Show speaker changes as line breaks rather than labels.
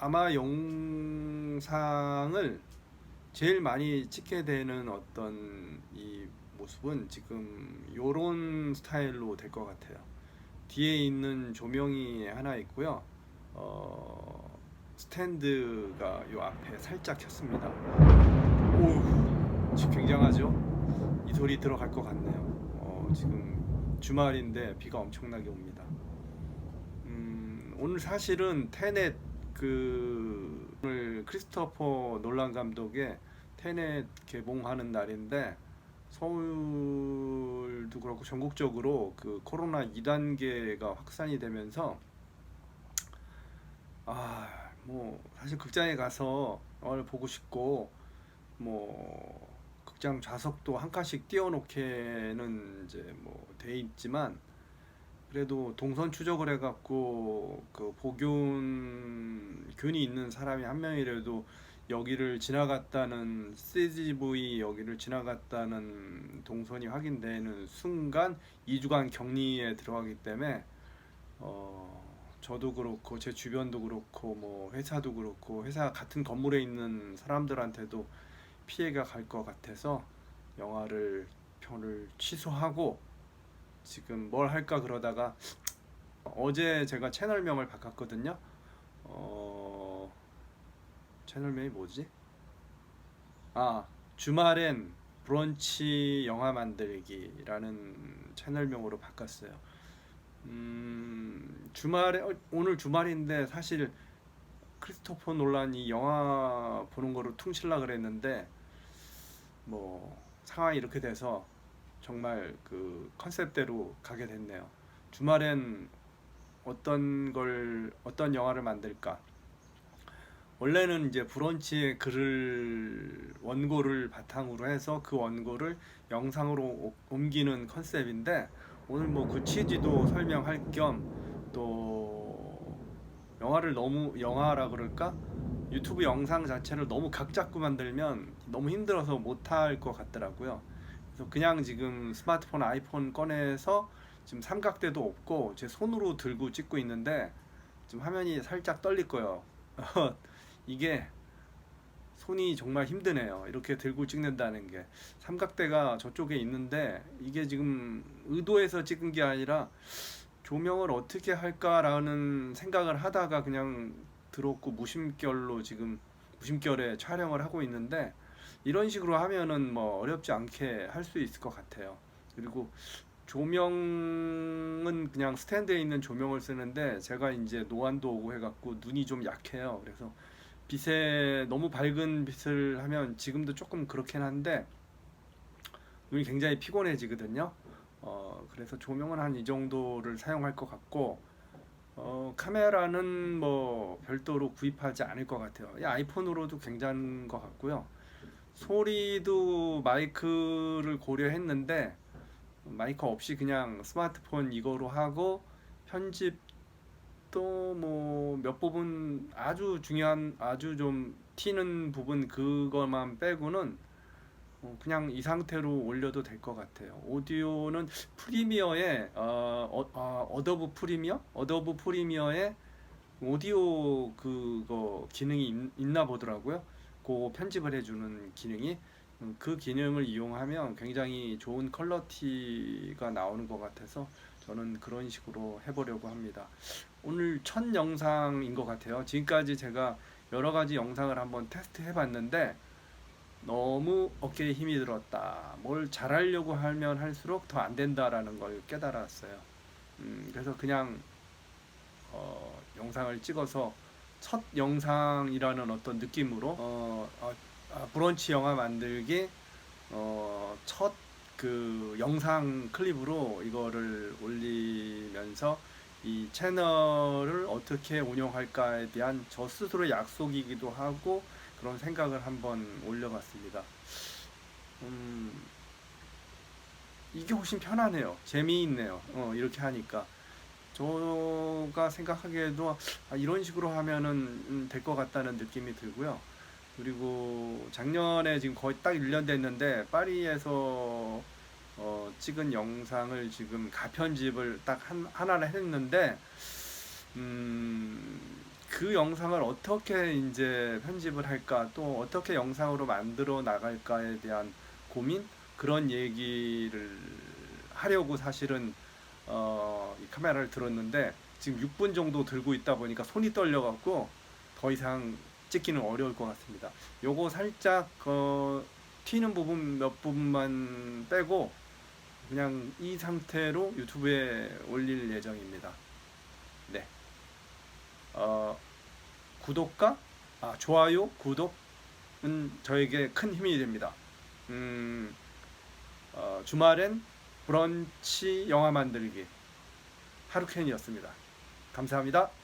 아마 영상을 제일 많이 찍게 되는 어떤 이 모습은 지금 요런 스타일로 될 것 같아요. 뒤에 있는 조명이 하나 있고요. 어, 스탠드가 요 앞에 살짝 켰습니다. 오, 굉장하죠? 이 소리 들어갈 것 같네요. 어, 지금 주말인데 비가 엄청나게 옵니다. 음, 오늘 사실은 테넷 그 오늘 크리스토퍼 놀란 감독의 테넷 개봉하는 날인데 서울도 그렇고 전국적으로 그 코로나 2단계가 확산이 되면서 아 뭐 사실 극장에 가서 영화를 보고 싶고 뭐 극장 좌석도 한 칸씩 띄워놓게는 이제 뭐 돼 있지만 그래도 동선 추적을 해갖고 그 보균 균이 있는 사람이 한 명이라도 여기를 지나갔다는 CGV 여기를 지나갔다는 동선이 확인되는 순간 2주간 격리에 들어가기 때문에 어 저도 그렇고 제 주변도 그렇고 뭐 회사도 그렇고 회사 같은 건물에 있는 사람들한테도 피해가 갈 것 같아서 영화를 표를 취소하고 지금 뭘 할까 그러다가 어제 제가 채널명을 바꿨거든요. 어 채널명이 뭐지? 아 주말엔 브런치 영화 만들기라는 채널명으로 바꿨어요. 음 주말에 어, 오늘 주말인데 사실 크리스토퍼 놀란이 영화 보는 거로 퉁칠라 그랬는데 뭐 상황이 이렇게 돼서 정말 그 컨셉대로 가게 됐네요. 주말엔 어떤 걸 어떤 영화를 만들까? 원래는 이제 브런치의 글을 원고를 바탕으로 해서 그 원고를 영상으로 오- 옮기는 컨셉인데 오늘 뭐 그 취지도 설명할 겸 또 영화를 너무 영화라 그럴까? 유튜브 영상 자체를 너무 각 잡고 만들면 너무 힘들어서 못할 것 같더라고요. 그냥 지금 스마트폰 아이폰 꺼내서 지금 삼각대도 없고 제 손으로 들고 찍고 있는데 지금 화면이 살짝 떨릴 거예요. 이게 손이 정말 힘드네요. 이렇게 들고 찍는다는 게 삼각대가 저쪽에 있는데 이게 지금 의도해서 찍은 게 아니라 조명을 어떻게 할까라는 생각을 하다가 그냥 들었고 무심결로 지금 무심결에 촬영을 하고 있는데 이런 식으로 하면은 뭐 어렵지 않게 할 수 있을 것 같아요. 그리고 조명은 그냥 스탠드에 있는 조명을 쓰는데 제가 이제 노안도 오고 해갖고 눈이 좀 약해요. 그래서 빛에 너무 밝은 빛을 하면 지금도 조금 그렇긴 한데 눈이 굉장히 피곤해지거든요. 어, 그래서 조명은 한 이 정도를 사용할 것 같고 어, 카메라는 뭐 별도로 구입하지 않을 것 같아요. 이 아이폰으로도 괜찮은 것 같고요. 소리도 마이크를 고려했는데 마이크 없이 그냥 스마트폰 이거로 하고 편집도 뭐 몇 부분 아주 중요한 아주 좀 튀는 부분 그것만 빼고는 어, 그냥 이 상태로 올려도 될 것 같아요. 오디오는 프리미어에 어, 어, 어, 어도브 프리미어? 어도브 프리미어에 오디오 그거 기능이 있, 있나 보더라고요. 그 편집을 해주는 기능이 음, 그 기능을 이용하면 굉장히 좋은 퀄러티가 나오는 것 같아서 저는 그런 식으로 해보려고 합니다. 오늘 첫 영상인 것 같아요. 지금까지 제가 여러 가지 영상을 한번 테스트 해봤는데 너무 어깨에 힘이 들었다. 뭘 잘하려고 하면 할수록 더 안 된다라는 걸 깨달았어요. 음, 그래서 그냥 어, 영상을 찍어서 첫 영상이라는 어떤 느낌으로 어, 어, 아, 브런치 영화 만들기 어, 첫 그 영상 클립으로 이거를 올리면서 이 채널을 어떻게 운영할까에 대한 저 스스로의 약속이기도 하고 그런 생각을 한번 올려봤습니다. 음, 이게 훨씬 편하네요. 재미있네요. 어, 이렇게 하니까. 제가 생각하기에도 아, 이런 식으로 하면은 음, 될것 같다는 느낌이 들고요. 그리고 작년에 지금 거의 딱 1년 됐는데 파리에서 어, 찍은 영상을 지금 가편집을 딱 한, 하나를 했는데 음, 그 영상을 어떻게 이제 편집을 할까 또 어떻게 영상으로 만들어 나갈까에 대한 고민 그런 얘기를 하려고 사실은 어, 이 카메라를 들었는데 지금 6분 정도 들고 있다 보니까 손이 떨려 갖고 더 이상 찍기는 어려울 것 같습니다. 요거 살짝 어, 튀는 부분 몇 부분만 빼고 그냥 이 상태로 유튜브에 올릴 예정입니다. 네. 어, 구독과 아, 좋아요, 구독은 저에게 큰 힘이 됩니다. 음, 어, 주말엔 브런치 영화 만들기 하루캔이었습니다. 감사합니다.